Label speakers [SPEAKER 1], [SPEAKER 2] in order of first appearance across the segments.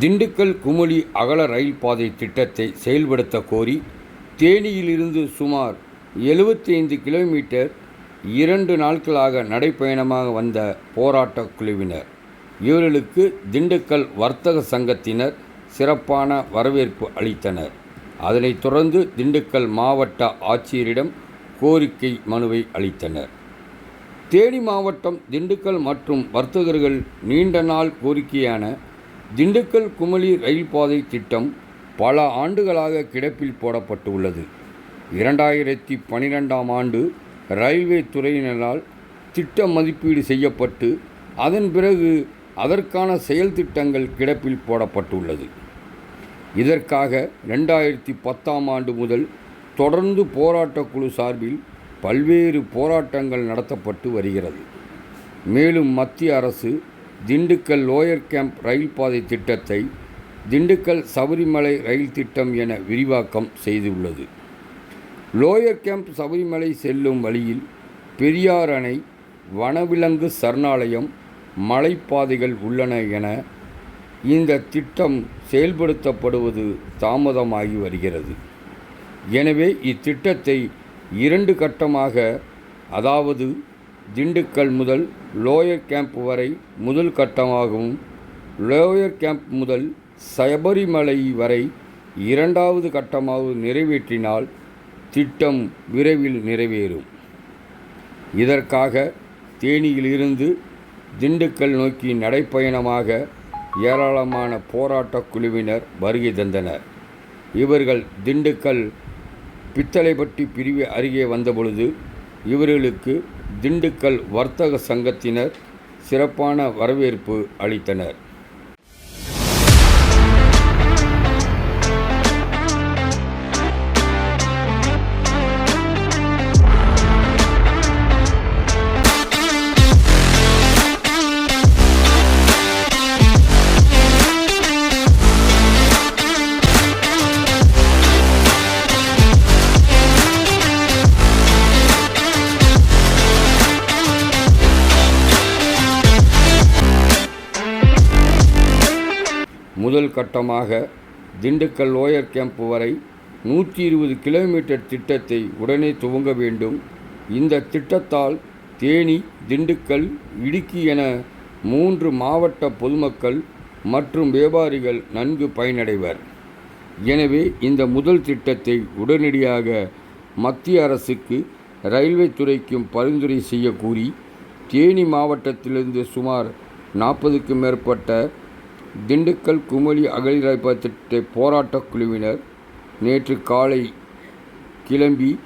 [SPEAKER 1] திண்டுக்கல் குமுளி அகல ரயில் பாதை திட்டத்தை செயல்படுத்த கோரி தேனியிலிருந்து சுமார் 75 கிலோமீட்டர் இரண்டு நாட்களாக நடைப்பயணமாக வந்த போராட்டக் குழுவினர். இவர்களுக்கு திண்டுக்கல் வர்த்தக சங்கத்தினர் சிறப்பான வரவேற்பு அளித்தனர். அதனைத் தொடர்ந்து திண்டுக்கல் மாவட்ட ஆட்சியரிடம் கோரிக்கை மனுவை அளித்தனர். தேனி மாவட்டம் திண்டுக்கல் மற்றும் வர்த்தகர்கள் நீண்ட நாள் கோரிக்கையான திண்டுக்கல் குமளி ரயில் பாதை திட்டம் பல ஆண்டுகளாக கிடப்பில் போடப்பட்டுள்ளது. இரண்டாயிரத்தி பனிரெண்டாம் ஆண்டு ரயில்வே துறையினரால் திட்ட மதிப்பீடு செய்யப்பட்டு அதன் பிறகு அதற்கான செயல் திட்டங்கள் கிடப்பில் போடப்பட்டுள்ளது. இதற்காக ரெண்டாயிரத்தி பத்தாம் ஆண்டு முதல் தொடர்ந்து போராட்டக் குழு சார்பில் பல்வேறு போராட்டங்கள் நடத்தப்பட்டு வருகிறது. மேலும் மத்திய அரசு திண்டுக்கல் லோயர் கேம்ப் ரயில் பாதை திட்டத்தை திண்டுக்கல் சபரிமலை ரயில் திட்டம் என விரிவாக்கம் செய்துள்ளது. லோயர் கேம்ப் சபரிமலை செல்லும் வழியில் பெரியார் அணை வனவிலங்கு சரணாலயம் மலைப்பாதைகள் உள்ளன என இந்த திட்டம் செயல்படுத்தப்படுவது தாமதமாகி வருகிறது. எனவே இத்திட்டத்தை இரண்டு கட்டமாக அதாவது திண்டுக்கல் முதல் லோயர் கேம்ப் வரை முதல் கட்டமாகவும் லோயர் கேம்ப் முதல் சபரிமலை வரை இரண்டாவது கட்டமாகவும் நிறைவேற்றினால் திட்டம் விரைவில் நிறைவேறும். இதற்காக தேனியிலிருந்து திண்டுக்கல் நோக்கி நடைப்பயணமாக ஏராளமான போராட்டக் குழுவினர் வருகை தந்தனர். இவர்கள் திண்டுக்கல் பித்தளைப்பட்டி பிரிவு அருகே வந்தபொழுது இவர்களுக்கு திண்டுக்கல் வர்த்தக சங்கத்தினர் சிறப்பான வரவேற்பு அளித்தனர். முதல் கட்டமாக திண்டுக்கல் லோயர் கேம்ப் வரை நூற்றி இருபது கிலோமீட்டர் திட்டத்தை உடனே துவங்க வேண்டும். இந்த திட்டத்தால் தேனி திண்டுக்கல் இடுக்கி என மூன்று மாவட்ட பொதுமக்கள் மற்றும் வியாபாரிகள் நன்கு பயனடைவர். எனவே இந்த முதல் திட்டத்தை உடனடியாக மத்திய அரசுக்கு ரயில்வே துறைக்கும் பரிந்துரை செய்ய கூறி தேனி மாவட்டத்திலிருந்து சுமார் நாற்பதுக்கும் மேற்பட்ட திண்டுக்கல் குமளி அகலிராய்ப்பா திட்ட போராட்டக் குழுவினர் நேற்று காலை கிளம்பி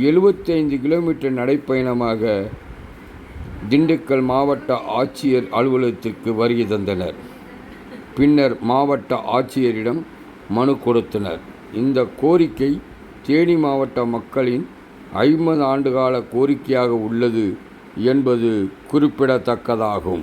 [SPEAKER 1] எழுபத்தைந்து கிலோமீட்டர் நடைப்பயணமாக திண்டுக்கல் மாவட்ட ஆட்சியர் அலுவலகத்திற்கு வருகை தந்தனர். பின்னர் மாவட்ட ஆட்சியரிடம் மனு கொடுத்தனர். இந்த கோரிக்கை தேனி மாவட்ட மக்களின் ஐம்பது ஆண்டுகால கோரிக்கையாக உள்ளது என்பது குறிப்பிடத்தக்கதாகும்.